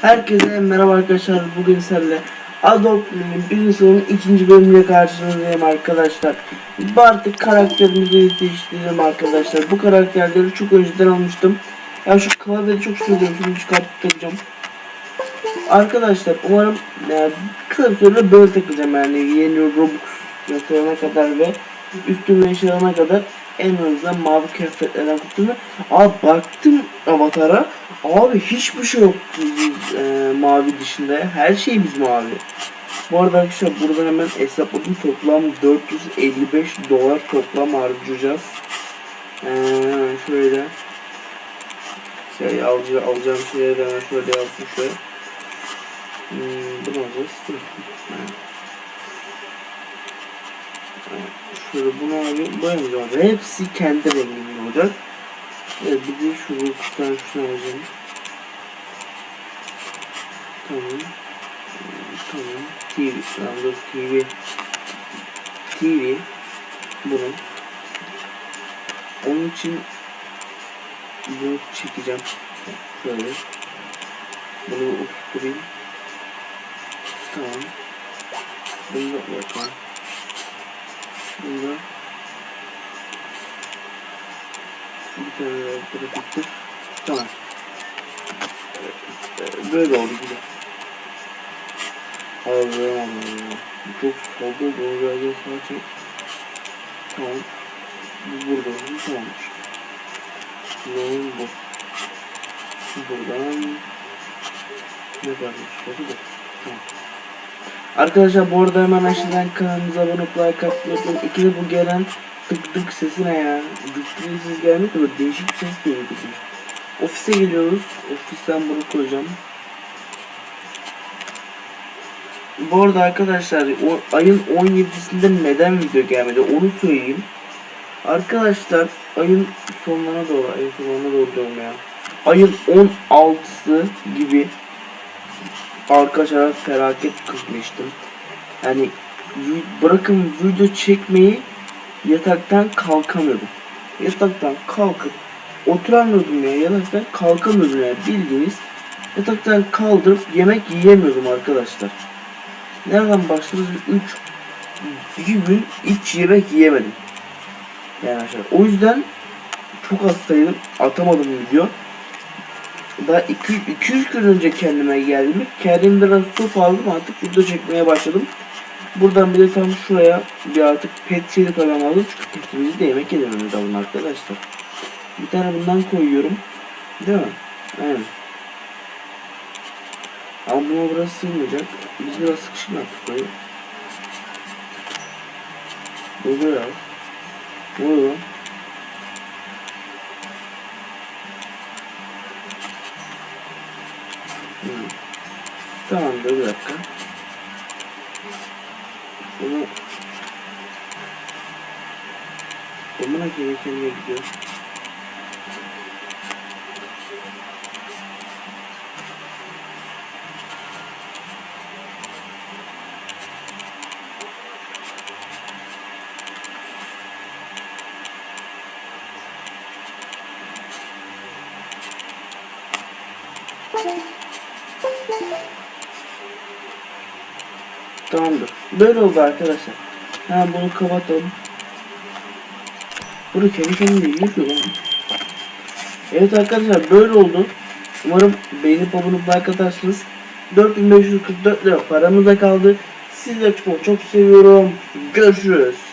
Herkese merhaba arkadaşlar. Bugün sizlerle Adopt Me'nin bir sezonun ikinci bölümüyle karşınızdayım arkadaşlar. Bu artık karakterimizi değiştirdim arkadaşlar. Bu karakterleri çok önceden almıştım. Ya şu klavyeyi çok seviyorum. Şunu çıkartacağım. Arkadaşlar umarım yani kısa bir sürede böyle takılacağım yani yeni Robux yatırana kadar ve üstüme yaşayana kadar en azından mavi kıyafetlerden kurtulma. Abi baktım avatara abi hiçbir şey yok e, mavi dışında her şeyimiz mavi. Bu arada arkadaşlar buradan hemen hesapladım toplam 455 dolar toplam harcayacağız. Ee, şöyle şey alacağım, alacağım şeyleri de hemen şöyle yazdım şöyle. Hmm, bunu alacağız. Şöyle bunu boyamayacağım. Ve hepsi kendi renginde olacak. Evet, bir de şunu alacağım. Tamam. Hmm, Tamam. TV. Tamam TV. TV. Bunu. Onun için bunu çekeceğim. Şöyle. Bunu oturtayım. Tamam. Bunu da yapalım. Bunu da bir tane daha bıraktık. Tamam. Böyle oldu güzel. Allah'ım Çok solda doğru sağa çek. Tamam. Bu burada oldu. Tamamdır. Yolun bu. Buradan ne varmış? Burada da. Tamam. Arkadaşlar bu arada hemen aşağıdan kanalımıza abone olup like atmayı unutmayın. İkide bu gelen tık tık sesi ne ya? Tık tık ses gelmiyor da böyle değişik bir ses geliyor. tık. Ofise geliyoruz. Ofisten bunu koyacağım. Bu arada arkadaşlar o ayın 17'sinde neden video gelmedi onu söyleyeyim. Arkadaşlar ayın sonlarına doğru, ayın sonlarına doğru diyorum ya. Ayın 16'sı gibi arkadaşlar felaket kızmıştım. Yani bırakın video çekmeyi yataktan kalkamıyordum. Yataktan kalkıp oturamıyordum ya yataktan kalkamıyordum yani bildiğiniz yataktan kaldırıp yemek yiyemiyordum arkadaşlar. Nereden başlarız? 3 2 gün hiç yemek yiyemedim. Yani arkadaşlar o yüzden çok hastaydım. Atamadım video. Daha 200 gün önce kendime geldim. Kendim biraz top aldım artık video çekmeye başladım. Buradan bir de tam şuraya bir artık pet şeyi falan aldım. Çünkü de yemek yedememiz lazım arkadaşlar. Bir tane bundan koyuyorum. Değil mi? Aynen. Ama buna burası sığmayacak. Biz biraz sıkışık yaptık böyle. Ne oluyor? Hmm. Tamamdır bir dakika. Bunu Amına koyayım kendine gidiyor. Tamamdır. Böyle oldu arkadaşlar. Hemen bunu kapatalım. Bunu kendi kendine yapıyor lan. Evet arkadaşlar böyle oldu. Umarım beğenip abone like atarsınız. 4544 lira paramıza kaldı. Sizleri çok çok seviyorum. Görüşürüz.